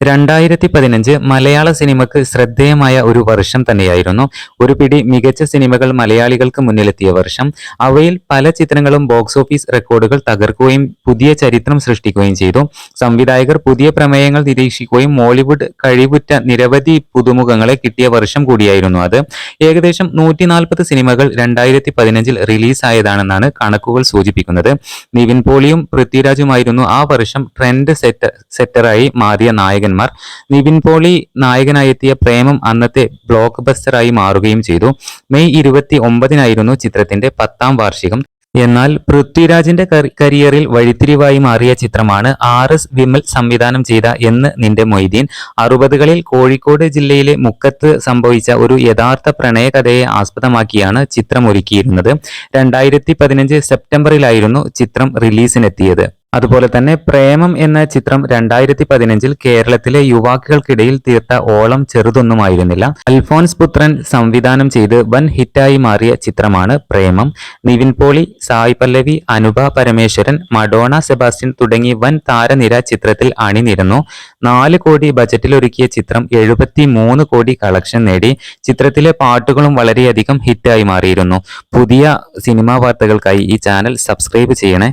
രണ്ടായിരത്തി പതിനഞ്ച് മലയാള സിനിമക്ക് ശ്രദ്ധേയമായ ഒരു വർഷം തന്നെയായിരുന്നു. ഒരു പിടി മികച്ച സിനിമകൾ മലയാളികൾക്ക് മുന്നിലെത്തിയ വർഷം. അവയിൽ പല ചിത്രങ്ങളും ബോക്സ് ഓഫീസ് റെക്കോർഡുകൾ തകർക്കുകയും പുതിയ ചരിത്രം സൃഷ്ടിക്കുകയും ചെയ്തു. സംവിധായകർ പുതിയ പ്രമേയങ്ങൾ നിരീക്ഷിക്കുകയും മോളിവുഡ് കഴിവുറ്റ നിരവധി പുതുമുഖങ്ങളെ കിട്ടിയ വർഷം കൂടിയായിരുന്നു അത്. ഏകദേശം നൂറ്റി നാൽപ്പത് സിനിമകൾ രണ്ടായിരത്തി പതിനഞ്ചിൽ റിലീസായതാണെന്നാണ് കണക്കുകൾ സൂചിപ്പിക്കുന്നത്. നിവിൻ പോളിയും പൃഥ്വിരാജുമായിരുന്നു ആ വർഷം ട്രെൻഡ് സെറ്റ് സെറ്ററായി മാറിയ നായകന്മാർ നിവിൻ പോളി നായകനായെത്തിയ പ്രേമം അന്നത്തെ ബ്ലോക്ക് ബസ്റ്ററായി മാറുകയും ചെയ്തു. മെയ് ഇരുപത്തി ഒമ്പതിനായിരുന്നു ചിത്രത്തിന്റെ പത്താം വാർഷികം. എന്നാൽ പൃഥ്വിരാജിന്റെ കരിയറിൽ വഴിത്തിരിവായി മാറിയ ചിത്രമാണ് ആർ എസ് വിമൽ സംവിധാനം ചെയ്ത എന്ന് നിന്റെ മൊയ്തീൻ. അറുപതുകളിൽ കോഴിക്കോട് ജില്ലയിലെ മുക്കത്ത് സംഭവിച്ച ഒരു യഥാർത്ഥ പ്രണയകഥയെ ആസ്പദമാക്കിയാണ് ചിത്രം ഒരുക്കിയിരുന്നത് രണ്ടായിരത്തി പതിനഞ്ച് സെപ്റ്റംബറിലായിരുന്നു ചിത്രം റിലീസിനെത്തിയത്. അതുപോലെ തന്നെ പ്രേമം എന്ന ചിത്രം രണ്ടായിരത്തി പതിനഞ്ചിൽ കേരളത്തിലെ യുവാക്കൾക്കിടയിൽ തീർത്ത ഓളം ചെറുതൊന്നുമായിരുന്നില്ല. അൽഫോൻസ് പുത്രൻ സംവിധാനം ചെയ്ത് വൻ ഹിറ്റായി മാറിയ ചിത്രമാണ് പ്രേമം. നിവിൻ പോളി സായ് പല്ലവി അനുഭ പരമേശ്വരൻ മഡോണ സെബാസ്റ്റ്യൻ തുടങ്ങി വൻ താരനിര ചിത്രത്തിൽ അണിനിരന്നു. നാല് കോടി ബജറ്റിൽ ഒരുക്കിയ ചിത്രം എഴുപത്തി മൂന്ന് കോടി കളക്ഷൻ നേടി. ചിത്രത്തിലെ പാട്ടുകളും വളരെയധികം ഹിറ്റായി മാറിയിരുന്നു. പുതിയ സിനിമാ വാർത്തകൾക്കായി ഈ ചാനൽ സബ്സ്ക്രൈബ് ചെയ്യണേ.